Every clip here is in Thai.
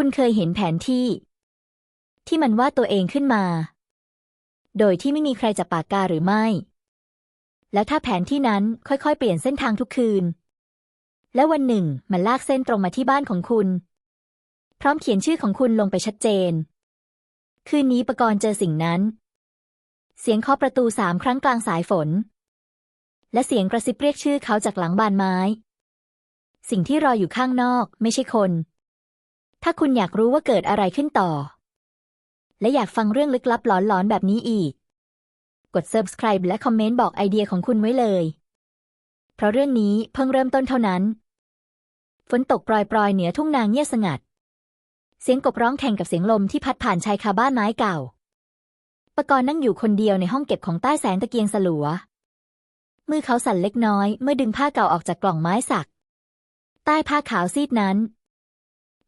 คุณเคยเห็นแผนที่ ที่มันวาดตัวเองขึ้นมา โดยที่ไม่มีใครจับปากกาหรือไม่ แล้วถ้าแผนที่นั้นค่อยๆ เปลี่ยนเส้นทางทุกคืน แล้ววันหนึ่งมันลากเส้นตรงมาที่บ้านของคุณ พร้อมเขียนชื่อของคุณลงไปชัดเจน คืนนี้ประกรณ์เจอสิ่งนั้น เสียงเคาะประตูสามครั้งกลางสายฝน และเสียงกระซิบเรียกชื่อเขาจากหลังบานไม้ สิ่งที่รออยู่ข้างนอกไม่ใช่คน ถ้าคุณอยากรู้ว่าเกิดอะไรขึ้นต่อ และอยากฟังเรื่องลึกลับหลอนๆแบบนี้อีก กด subscribe และคอมเมนต์บอกไอเดียของคุณไว้เลย เพราะเรื่องนี้เพิ่งเริ่มต้นเท่านั้น ฝนตกปรอยๆ เหนือทุ่งนางเงียบสงัด เสียงกบร้องแข่งกับเสียงลมที่พัดผ่านชายคาบ้านไม้เก่าปกรณ์นั่งอยู่คนเดียวในห้องเก็บของใต้แสงตะเกียงสลัว มือเขาสั่นเล็กน้อยเมื่อดึงผ้าเก่าออกจากกล่องไม้สัก ใต้ผ้าขาวซีดนั้น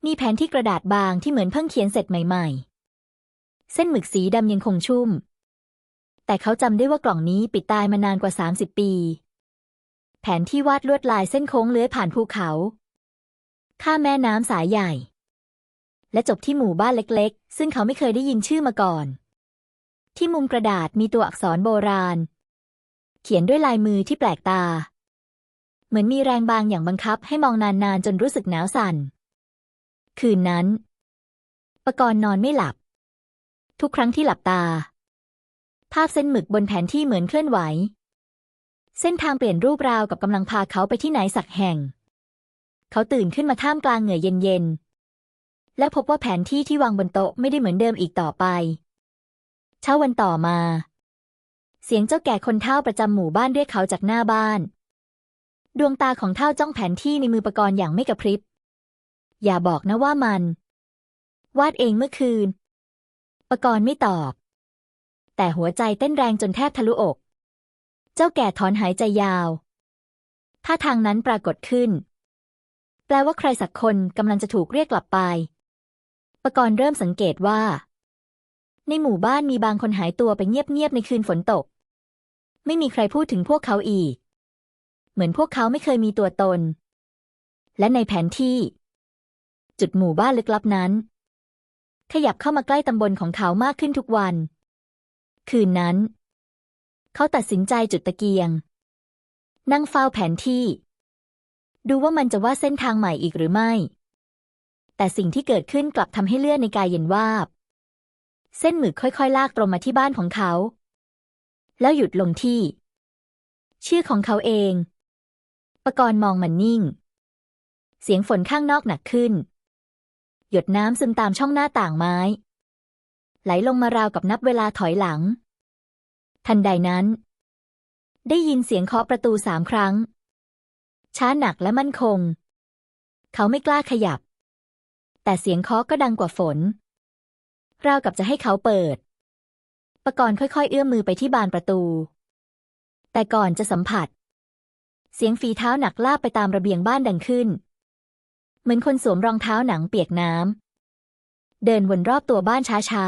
มีแผนที่กระดาษบางที่เหมือนเพิ่งเขียนเสร็จใหม่ๆ เส้นหมึกสีดำยังคงชุ่ม แต่เขาจำได้ว่ากล่องนี้ปิดตายมานานกว่า 30 ปี แผนที่วาดลวดลายเส้นโค้งเลื้อยผ่านภูเขา ข้ามแม่น้ำสายใหญ่ และจบที่หมู่บ้านเล็กๆ ซึ่งเขาไม่เคยได้ยินชื่อมาก่อน ที่มุมกระดาษมีตัวอักษรโบราณ เขียนด้วยลายมือที่แปลกตา เหมือนมีแรงบางอย่างบังคับให้มองนานๆจนรู้สึกหนาวสั่น คืนนั้น ปกรณ์นอนไม่หลับ ทุกครั้งที่หลับตา ภาพเส้นหมึกบนแผนที่เหมือนเคลื่อนไหว เส้นทางเปลี่ยนรูปราวกับกำลังพาเขาไปที่ไหนสักแห่ง เขาตื่นขึ้นมาท่ามกลางเหงื่อเย็นๆ และพบว่าแผนที่ที่วางบนโต๊ะไม่ได้เหมือนเดิมอีกต่อไป เช้าวันต่อมา เสียงเจ้าแก่คนเฒ่าประจำหมู่บ้านเรียกเขาจากหน้าบ้าน ดวงตาของเฒ่าจ้องแผนที่ในมือปกรณ์อย่างไม่กระพริบ อย่าบอกนะว่ามัน วาดเองเมื่อคืน ประกรณ์ไม่ตอบ แต่หัวใจเต้นแรงจนแทบทะลุอก เจ้าแก่ถอนหายใจยาวถ้าทางนั้นปรากฏขึ้น แปลว่าใครสักคนกำลังจะถูกเรียกกลับไป ประกรณ์เริ่มสังเกตว่า ในหมู่บ้านมีบางคนหายตัวไปเงียบๆในคืนฝนตก ไม่มีใครพูดถึงพวกเขาอีก เหมือนพวกเขาไม่เคยมีตัวตน และในแผนที่ จุดหมู่บ้านลึกลับนั้น ขยับเข้ามาใกล้ตำบลของเขามากขึ้นทุกวัน คืนนั้น เขาตัดสินใจจุดตะเกียง นั่งเฝ้าแผนที่ ดูว่ามันจะว่าเส้นทางใหม่อีกหรือไม่ แต่สิ่งที่เกิดขึ้นกลับทำให้เลือดในกายเย็นวาบ เส้นหมึกค่อยๆ ลากตรงมาที่บ้านของเขา แล้วหยุดลงที่ ชื่อของเขาเองปกรณ์มองมันนิ่งเสียงฝนข้างนอกหนักขึ้น หยดน้ำซึมตามช่องหน้าต่างไม้ ไหลลงมาราวกับนับเวลาถอยหลัง ทันใดนั้น ได้ยินเสียงเคาะประตูสามครั้ง ช้าหนักและมั่นคง เขาไม่กล้าขยับ แต่เสียงเคาะก็ดังกว่าฝน ราวกับจะให้เขาเปิด ปกรณ์ค่อยๆ เอื้อมมือไปที่บานประตู แต่ก่อนจะสัมผัส เสียงฝีเท้าหนักลาบไปตามระเบียงบ้านดังขึ้น เหมือนคนสวมรองเท้าหนังเปียกน้ำ เดินวนรอบตัวบ้านช้า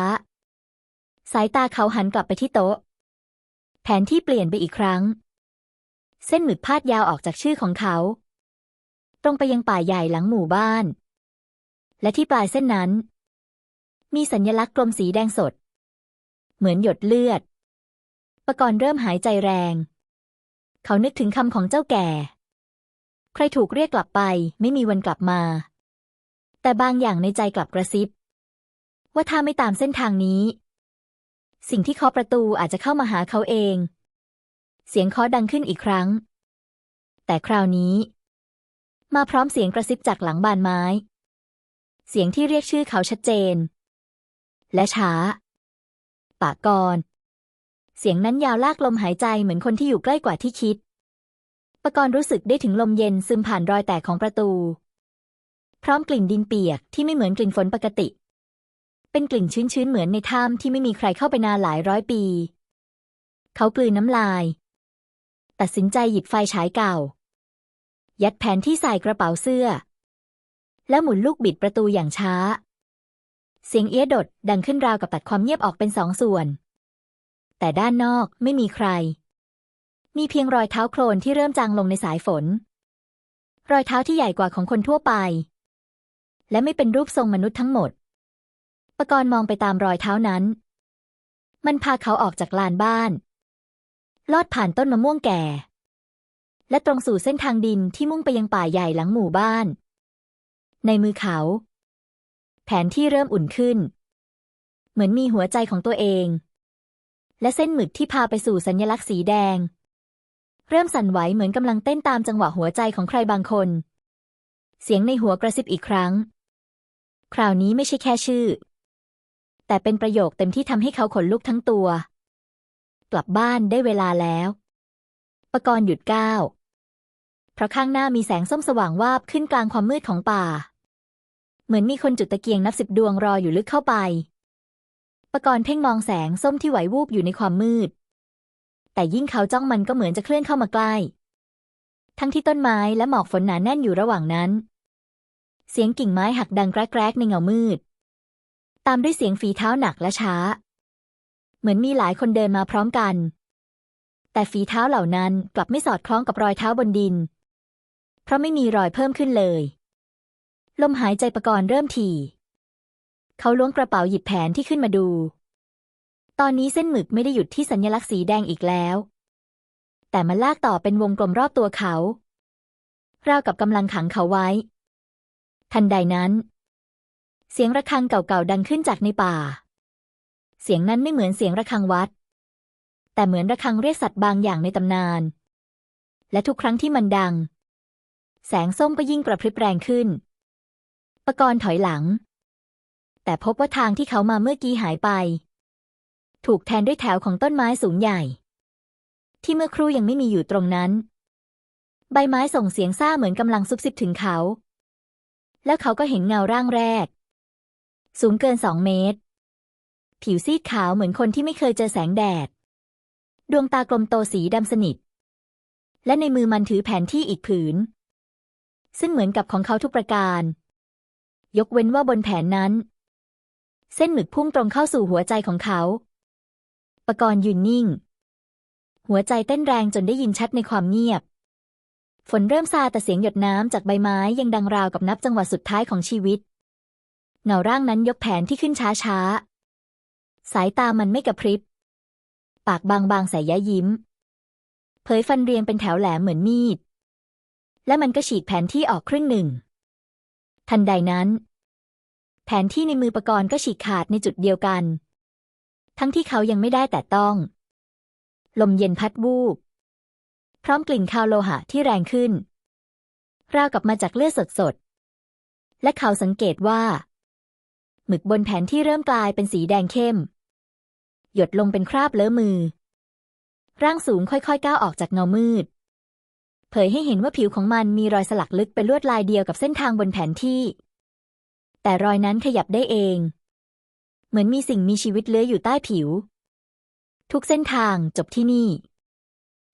ๆ สายตาเขาหันกลับไปที่โต๊ะ แผนที่เปลี่ยนไปอีกครั้ง เส้นหมึกพาดยาวออกจากชื่อของเขา ตรงไปยังป่าใหญ่หลังหมู่บ้าน และที่ปลายเส้นนั้น มีสัญลักษณ์กลมสีแดงสด เหมือนหยดเลือด ประกรณ์เริ่มหายใจแรง เขานึกถึงคำของเจ้าแก่ ใครถูกเรียกกลับไป ไม่มีวันกลับมา แต่บางอย่างในใจกลับกระซิบ ว่าถ้าไม่ตามเส้นทางนี้ สิ่งที่เคาะประตูอาจจะเข้ามาหาเขาเอง เสียงเคาะดังขึ้นอีกครั้ง แต่คราวนี้ มาพร้อมเสียงกระซิบจากหลังบานไม้ เสียงที่เรียกชื่อเขาชัดเจน และช้า ปากกรเสียงนั้นยาวลากลมหายใจเหมือนคนที่อยู่ใกล้กว่าที่คิด ปกรณ์รู้สึกได้ถึงลมเย็นซึมผ่านรอยแตกของประตู พร้อมกลิ่นดินเปียกที่ไม่เหมือนกลิ่นฝนปกติ เป็นกลิ่นชื้นๆเหมือนในถ้ำที่ไม่มีใครเข้าไปนานหลายร้อยปี เขากลืนน้ำลาย ตัดสินใจหยิบไฟฉายเก่า ยัดแผนที่ใส่กระเป๋าเสื้อ แล้วหมุนลูกบิดประตูอย่างช้า เสียงเอี้ยดดดังขึ้นราวกับตัดความเงียบออกเป็นสองส่วน แต่ด้านนอกไม่มีใคร มีเพียงรอยเท้าโคลนที่เริ่มจางลงในสายฝน รอยเท้าที่ใหญ่กว่าของคนทั่วไป และไม่เป็นรูปทรงมนุษย์ทั้งหมด ปกรณ์มองไปตามรอยเท้านั้น มันพาเขาออกจากลานบ้าน ลอดผ่านต้นมะม่วงแก่ และตรงสู่เส้นทางดินที่มุ่งไปยังป่าใหญ่หลังหมู่บ้าน ในมือเขา แผนที่เริ่มอุ่นขึ้น เหมือนมีหัวใจของตัวเอง และเส้นหมึกที่พาไปสู่สัญลักษณ์สีแดง เริ่มสั่นไหวเหมือนกำลังเต้นตามจังหวะหัวใจของใครบางคน เสียงในหัวกระซิบอีกครั้ง คราวนี้ไม่ใช่แค่ชื่อ แต่เป็นประโยคเต็มที่ทำให้เขาขนลุกทั้งตัว กลับบ้านได้เวลาแล้วปกรณ์หยุดก้าวเพราะข้างหน้ามีแสงส้มสว่างวาบขึ้นกลางความมืดของป่า เหมือนมีคนจุดตะเกียงนับสิบดวงรออยู่ลึกเข้าไปปกรณ์เพ่งมองแสงส้มที่ไหววูบอยู่ในความมืด แต่ยิ่งเขาจ้องมันก็เหมือนจะเคลื่อนเข้ามาใกล้ ทั้งที่ต้นไม้และหมอกฝนหนาแน่นอยู่ระหว่างนั้น เสียงกิ่งไม้หักดังแกรกๆในเงามืด ตามด้วยเสียงฝีเท้าหนักและช้า เหมือนมีหลายคนเดินมาพร้อมกัน แต่ฝีเท้าเหล่านั้นกลับไม่สอดคล้องกับรอยเท้าบนดิน เพราะไม่มีรอยเพิ่มขึ้นเลย ลมหายใจประกรณ์เริ่มถี่ เขาล้วงกระเป๋าหยิบแผนที่ขึ้นมาดู ตอนนี้เส้นหมึกไม่ได้หยุดที่สัญลักษณ์สีแดงอีกแล้ว แต่มันลากต่อเป็นวงกลมรอบตัวเขา ราวกับกำลังขังเขาไว้ ทันใดนั้น เสียงระฆังเก่าๆดังขึ้นจากในป่า เสียงนั้นไม่เหมือนเสียงระฆังวัด แต่เหมือนระฆังเรียกสัตว์บางอย่างในตำนาน และทุกครั้งที่มันดัง แสงส้มก็ยิ่งกระพริบแรงขึ้น ปกรณ์ถอยหลัง แต่พบว่าทางที่เขามาเมื่อกี้หายไป ถูกแทนด้วยแถวของต้นไม้สูงใหญ่ ที่เมื่อครู่ยังไม่มีอยู่ตรงนั้น ใบไม้ส่งเสียงซ่าเหมือนกำลังซุบซิบถึงเขา แล้วเขาก็เห็นเงาร่างแรก สูงเกินสองเมตร ผิวซีดขาวเหมือนคนที่ไม่เคยเจอแสงแดด ดวงตากลมโตสีดำสนิท และในมือมันถือแผนที่อีกผืน ซึ่งเหมือนกับของเขาทุกประการ ยกเว้นว่าบนแผนนั้น เส้นหมึกพุ่งตรงเข้าสู่หัวใจของเขา ปกรณ์ยืนนิ่ง หัวใจเต้นแรงจนได้ยินชัดในความเงียบ ฝนเริ่มซาแต่เสียงหยดน้ำจากใบไม้ยังดังราวกับนับจังหวะสุดท้ายของชีวิต เงาร่างนั้นยกแผนที่ขึ้นช้าๆสายตามันไม่กระพริบ ปากบางๆใส่ยะยิ้ม เผยฟันเรียงเป็นแถวแหลมเหมือนมีด และมันก็ฉีกแผนที่ออกครึ่งหนึ่ง ทันใดนั้น แผนที่ในมือปกรณ์ก็ฉีกขาดในจุดเดียวกัน ทั้งที่เขายังไม่ได้แต่ต้อง ลมเย็นพัดวูบ พร้อมกลิ่นคาวโลหะที่แรงขึ้น ราวกับมาจากเลือดสดๆ และเขาสังเกตว่า หมึกบนแผนที่เริ่มกลายเป็นสีแดงเข้ม หยดลงเป็นคราบเลอะมือ ร่างสูงค่อยๆ ก้าวออกจากเงามืด เผยให้เห็นว่าผิวของมันมีรอยสลักลึกเป็นลวดลายเดียวกับเส้นทางบนแผนที่ แต่รอยนั้นขยับได้เอง เหมือนมีสิ่งมีชีวิตเลื้อยอยู่ใต้ผิว ทุกเส้นทางจบที่นี่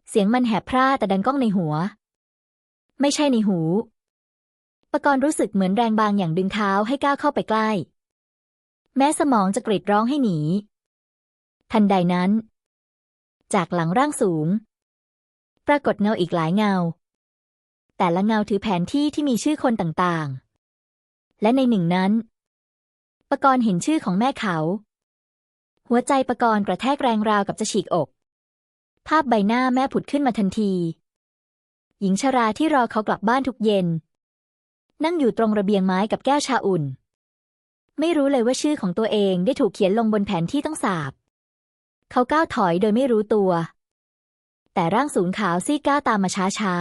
เสียงมันแหบพร่าแต่ดังก้องในหัว ไม่ใช่ในหูปกรณ์รู้สึกเหมือนแรงบางอย่างดึงเท้าให้ก้าวเข้าไปใกล้ แม้สมองจะกรีดร้องให้หนี ทันใดนั้น จากหลังร่างสูง ปรากฏเงาอีกหลายเงา แต่ละเงาถือแผนที่ที่มีชื่อคนต่างๆ และในหนึ่งนั้น ปกรณ์เห็นชื่อของแม่เขา หัวใจปกรณ์กระแทกแรงราวกับจะฉีกอก ภาพใบหน้าแม่ผุดขึ้นมาทันที หญิงชราที่รอเขากลับบ้านทุกเย็น นั่งอยู่ตรงระเบียงไม้กับแก้วชาอุ่น ไม่รู้เลยว่าชื่อของตัวเองได้ถูกเขียนลงบนแผนที่ต้องสาบ เขาก้าวถอยโดยไม่รู้ตัว แต่ร่างสูงขาวซีดก้าวตามมาช้า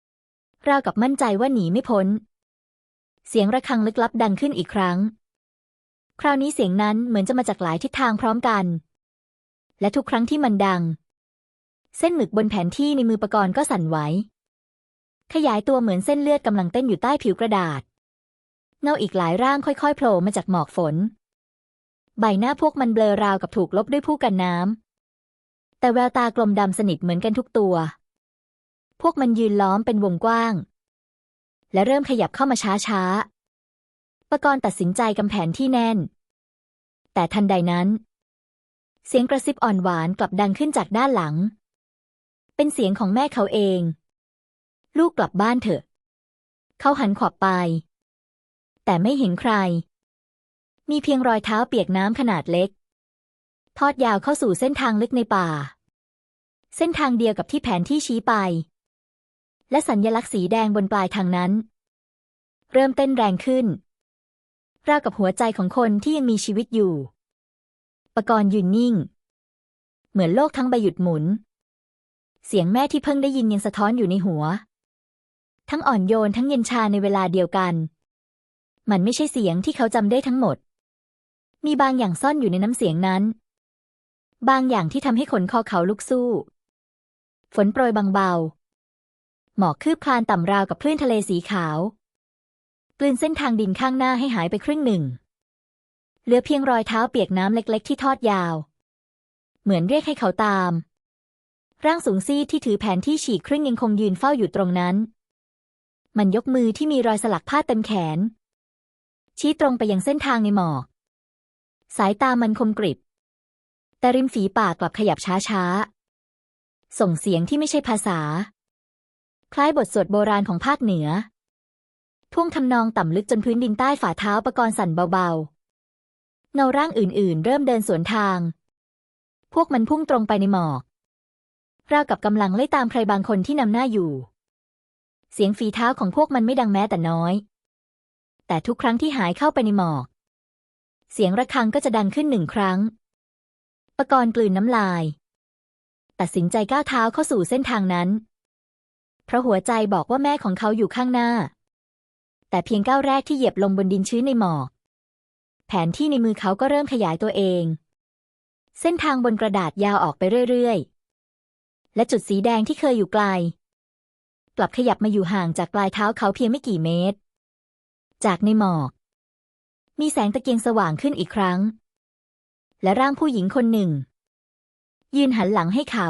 ๆราวกับมั่นใจว่าหนีไม่พ้น เสียงระฆังลึกลับดังขึ้นอีกครั้ง คราวนี้เสียงนั้นเหมือนจะมาจากหลายทิศทางพร้อมกัน และทุกครั้งที่มันดัง เส้นหมึกบนแผนที่ในมือปะกรณ์ก็สั่นไหว ขยายตัวเหมือนเส้นเลือดกำลังเต้นอยู่ใต้ผิวกระดาษ เงาอีกหลายร่างค่อยๆโผล่มาจากหมอกฝน ใบหน้าพวกมันเบลอราวกับถูกลบด้วยผู้กันน้ำ แต่แววตากลมดำสนิทเหมือนกันทุกตัว พวกมันยืนล้อมเป็นวงกว้าง และเริ่มขยับเข้ามาช้าๆ ปกรณ์ตัดสินใจกำแผนที่แน่น แต่ทันใดนั้น เสียงกระซิบอ่อนหวานกลับดังขึ้นจากด้านหลัง เป็นเสียงของแม่เขาเอง ลูกกลับบ้านเถอะ เขาหันขวับไป แต่ไม่เห็นใคร มีเพียงรอยเท้าเปียกน้ำขนาดเล็ก ทอดยาวเข้าสู่เส้นทางลึกในป่า เส้นทางเดียวกับที่แผนที่ชี้ไป และสัญญลักษณ์สีแดงบนปลายทางนั้น เริ่มเต้นแรงขึ้น ราวกับหัวใจของคนที่ยังมีชีวิตอยู่ ปกรณ์ยืนนิ่ง เหมือนโลกทั้งใบหยุดหมุน เสียงแม่ที่เพิ่งได้ยินยังสะท้อนอยู่ในหัว ทั้งอ่อนโยนทั้งเย็นชาในเวลาเดียวกัน มันไม่ใช่เสียงที่เขาจำได้ทั้งหมด มีบางอย่างซ่อนอยู่ในน้ำเสียงนั้น บางอย่างที่ทำให้ขนคอเขาลุกสู้ ฝนโปรยบางเบาหมอกคืบคลานต่ำราวกับคลื่นทะเลสีขาว กลืนเส้นทางดินข้างหน้าให้หายไปครึ่งหนึ่ง เหลือเพียงรอยเท้าเปียกน้ำเล็ก ๆ ที่ทอดยาว เหมือนเรียกให้เขาตาม ร่างสูงซีดที่ถือแผนที่ฉีกครึ่งยังคงยืนเฝ้าอยู่ตรงนั้น มันยกมือที่มีรอยสลักผ้าเต็มแขน ชี้ตรงไปยังเส้นทางในหมอก สายตามันคมกริบ แต่ริมฝีปากกลับขยับช้าๆ ส่งเสียงที่ไม่ใช่ภาษา คล้ายบทสวดโบราณของภาคเหนือ ท่วงทำนองต่ำลึกจนพื้นดินใต้ฝ่าเท้าประกรณ์สั่นเบาๆ เงาร่างอื่นๆ เริ่มเดินสวนทาง พวกมันพุ่งตรงไปในหมอกราวกับกำลังไล่ตามใครบางคนที่นำหน้าอยู่ เสียงฝีเท้าของพวกมันไม่ดังแม้แต่น้อย แต่ทุกครั้งที่หายเข้าไปในหมอก เสียงระฆังก็จะดังขึ้นหนึ่งครั้ง ประกรณ์กลืนน้ำลาย ตัดสินใจก้าวเท้าเข้าสู่เส้นทางนั้น เพราะหัวใจบอกว่าแม่ของเขาอยู่ข้างหน้า แต่เพียงก้าวแรกที่เหยียบลงบนดินชื้นในหมอก แผนที่ในมือเขาก็เริ่มขยายตัวเอง เส้นทางบนกระดาษยาวออกไปเรื่อยๆ และจุดสีแดงที่เคยอยู่ไกล กลับขยับมาอยู่ห่างจากปลายเท้าเขาเพียงไม่กี่เมตร จากในหมอก มีแสงตะเกียงสว่างขึ้นอีกครั้ง และร่างผู้หญิงคนหนึ่ง ยืนหันหลังให้เขา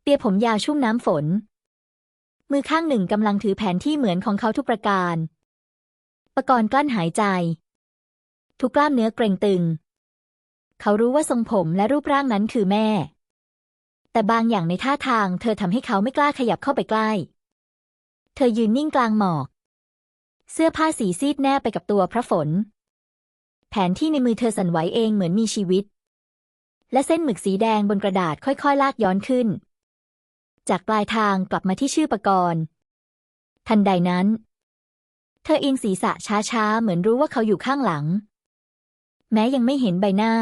เปียผมยาวชุ่มน้ำฝน มือข้างหนึ่งกำลังถือแผนที่เหมือนของเขาทุกประการ ประกรณ์กลั้นหายใจ ทุกกล้ามเนื้อเกร็งตึง เขารู้ว่าทรงผมและรูปร่างนั้นคือแม่ แต่บางอย่างในท่าทางเธอทำให้เขาไม่กล้าขยับเข้าไปใกล้ เธอยืนนิ่งกลางหมอก เสื้อผ้าสีซีดแนบไปกับตัวพระฝน แผนที่ในมือเธอสั่นไหวเองเหมือนมีชีวิต และเส้นหมึกสีแดงบนกระดาษค่อยๆ ลากย้อนขึ้น จากปลายทางกลับมาที่ชื่อปกรณ์ ทันใดนั้น เธอเอียงศีรษะช้าๆ เหมือนรู้ว่าเขาอยู่ข้างหลัง แม้ยังไม่เห็นใบหน้า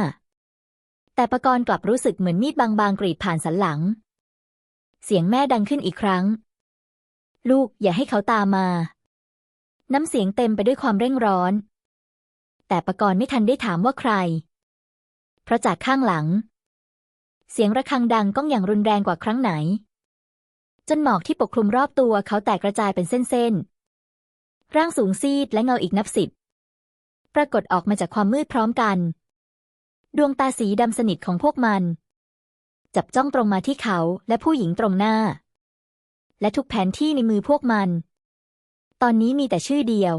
แต่ปกรณ์กลับรู้สึกเหมือนมีดบางๆ กรีดผ่านสันหลัง เสียงแม่ดังขึ้นอีกครั้ง ลูกอย่าให้เขาตามมา น้ำเสียงเต็มไปด้วยความเร่งร้อน แต่ปกรณ์ไม่ทันได้ถามว่าใคร เพราะจากข้างหลังเสียงระฆังดังก้องอย่างรุนแรงกว่าครั้งไหน จนหมอกที่ปกคลุมรอบตัวเขาแตกกระจายเป็นเส้นๆ ร่างสูงซีดและเงาอีกนับสิบ ปรากฏออกมาจากความมืดพร้อมกัน ดวงตาสีดำสนิทของพวกมัน จับจ้องตรงมาที่เขาและผู้หญิงตรงหน้า และทุกแผนที่ในมือพวกมัน ตอนนี้มีแต่ชื่อเดียว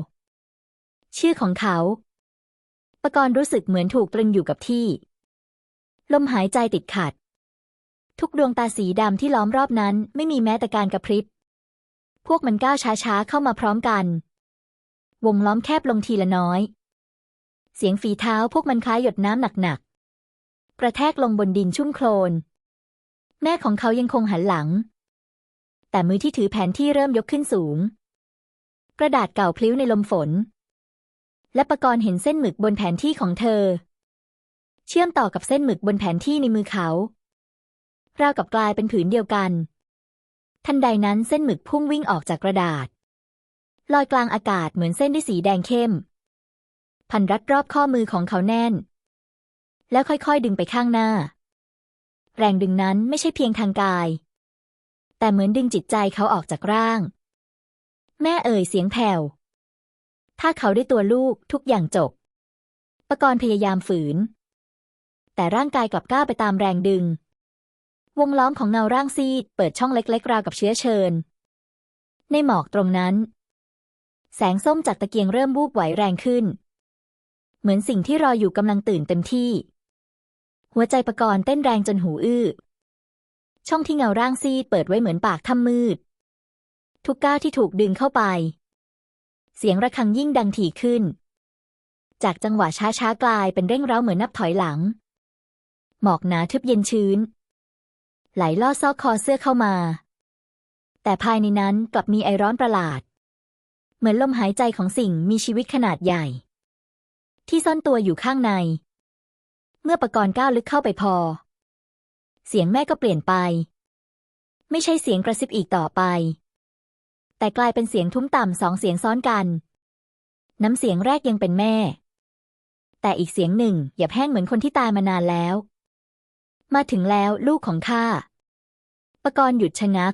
ชื่อของเขาปกรณ์รู้สึกเหมือนถูกตรึงอยู่กับที่ ลมหายใจติดขัด ทุกดวงตาสีดำที่ล้อมรอบนั้นไม่มีแม้แต่การกระพริบ พวกมันก้าวช้าๆเข้ามาพร้อมกัน วงล้อมแคบลงทีละน้อย เสียงฝีเท้าพวกมันคล้ายหยดน้ำหนักๆ กระแทกลงบนดินชุ่มโคลน แม่ของเขายังคงหันหลัง แต่มือที่ถือแผนที่เริ่มยกขึ้นสูง กระดาษเก่าพลิ้วในลมฝน และประกรณ์เห็นเส้นหมึกบนแผนที่ของเธอ เชื่อมต่อกับเส้นหมึกบนแผนที่ในมือเขา ราวกับกลายเป็นผืนเดียวกัน ทันใดนั้นเส้นหมึกพุ่งวิ่งออกจากกระดาษ ลอยกลางอากาศเหมือนเส้นด้วยสีแดงเข้ม พันรัดรอบข้อมือของเขาแน่น แล้วค่อยๆดึงไปข้างหน้า แรงดึงนั้นไม่ใช่เพียงทางกาย แต่เหมือนดึงจิตใจเขาออกจากร่าง แม่เอ่ยเสียงแผ่วถ้าเขาได้ตัวลูกทุกอย่างจบ ปกรณ์พยายามฝืน แต่ร่างกายกลับก้าวไปตามแรงดึง วงล้อมของเงาร่างซีดเปิดช่องเล็กๆราวกับเชื้อเชิญ ในหมอกตรงนั้น แสงส้มจากตะเกียงเริ่มบูบไหวแรงขึ้น เหมือนสิ่งที่รออยู่กำลังตื่นเต็มที่ หัวใจประกรณ์เต้นแรงจนหูอื้อ ช่องที่เงาร่างซีดเปิดไว้เหมือนปากถ้ำมืด ทุกก้าวที่ถูกดึงเข้าไป เสียงระฆังยิ่งดังถี่ขึ้น จากจังหวะช้าๆกลายเป็นเร่งเร้าเหมือนนับถอยหลัง หมอกหนาทึบเย็นชื้น ไหลลอดซอกคอเสื้อเข้ามา แต่ภายในนั้นกลับมีไอร้อนประหลาด เหมือนลมหายใจของสิ่งมีชีวิตขนาดใหญ่ ที่ซ่อนตัวอยู่ข้างใน เมื่อประกรณ์ก้าวลึกเข้าไปพอ เสียงแม่ก็เปลี่ยนไป ไม่ใช่เสียงกระซิบอีกต่อไป แต่กลายเป็นเสียงทุ้มต่ำสองเสียงซ้อนกัน น้ำเสียงแรกยังเป็นแม่ แต่อีกเสียงหนึ่งหยับแห้งเหมือนคนที่ตายมานานแล้วมาถึงแล้วลูกของข้า ประกรณ์หยุดชะงัก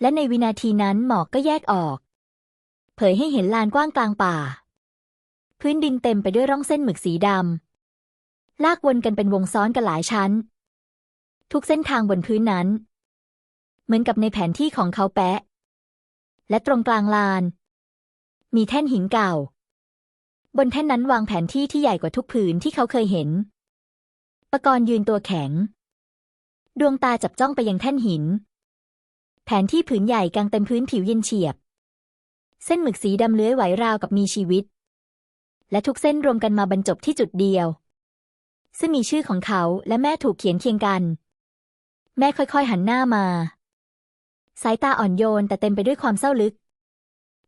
และในวินาทีนั้นหมอกก็แยกออก เผยให้เห็นลานกว้างกลางป่า พื้นดินเต็มไปด้วยร่องเส้นหมึกสีดำลากวนกันเป็นวงซ้อนกันหลายชั้น ทุกเส้นทางบนพื้นนั้น เหมือนกับในแผนที่ของเขาแปะ และตรงกลางลาน มีแท่นหินเก่า บนแท่นนั้นวางแผนที่ที่ใหญ่กว่าทุกผืนที่เขาเคยเห็นปกรณ์ยืนตัวแข็ง ดวงตาจับจ้องไปยังแท่นหิน แผนที่ผืนใหญ่กางเต็มพื้นผิวเย็นเฉียบ เส้นหมึกสีดำเลื้อยไหวราวกับมีชีวิต และทุกเส้นรวมกันมาบรรจบที่จุดเดียว ซึ่งมีชื่อของเขาและแม่ถูกเขียนเคียงกัน แม่ค่อยๆหันหน้ามา สายตาอ่อนโยนแต่เต็มไปด้วยความเศร้าลึก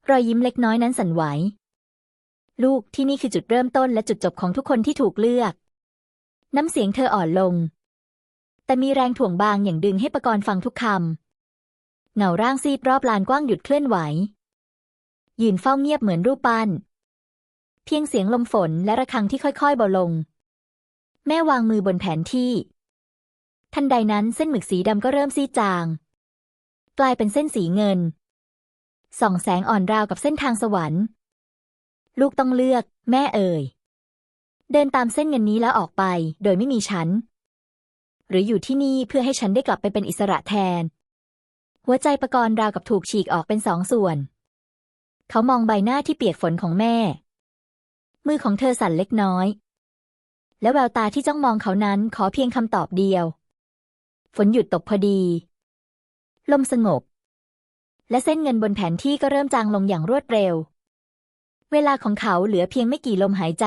รอยยิ้มเล็กน้อยนั้นสั่นไหว ลูกที่นี่คือจุดเริ่มต้นและจุดจบของทุกคนที่ถูกเลือก น้ำเสียงเธออ่อนลง แต่มีแรงถ่วงบางอย่างดึงให้ปะกรณ์ฟังทุกคำเงาร่างซีดรอบลานกว้างหยุดเคลื่อนไหว ยืนเฝ้าเงียบเหมือนรูปปั้น เพียงเสียงลมฝนและระฆังที่ค่อยๆเบาลง แม่วางมือบนแผนที่ ทันใดนั้นเส้นหมึกสีดำก็เริ่มซีดจาง กลายเป็นเส้นสีเงิน ส่องแสงอ่อนราวกับเส้นทางสวรรค์ ลูกต้องเลือก แม่เอ่ยเดินตามเส้นเงินนี้แล้วออกไป โดยไม่มีฉัน หรืออยู่ที่นี่เพื่อให้ฉันได้กลับไปเป็นอิสระแทน หัวใจประกรณ์ราวกับถูกฉีกออกเป็นสองส่วน เขามองใบหน้าที่เปียกฝนของแม่ มือของเธอสั่นเล็กน้อย และแววตาที่จ้องมองเขานั้นขอเพียงคำตอบเดียว ฝนหยุดตกพอดี ลมสงบ และเส้นเงินบนแผนที่ก็เริ่มจางลงอย่างรวดเร็ว เวลาของเขาเหลือเพียงไม่กี่ลมหายใจ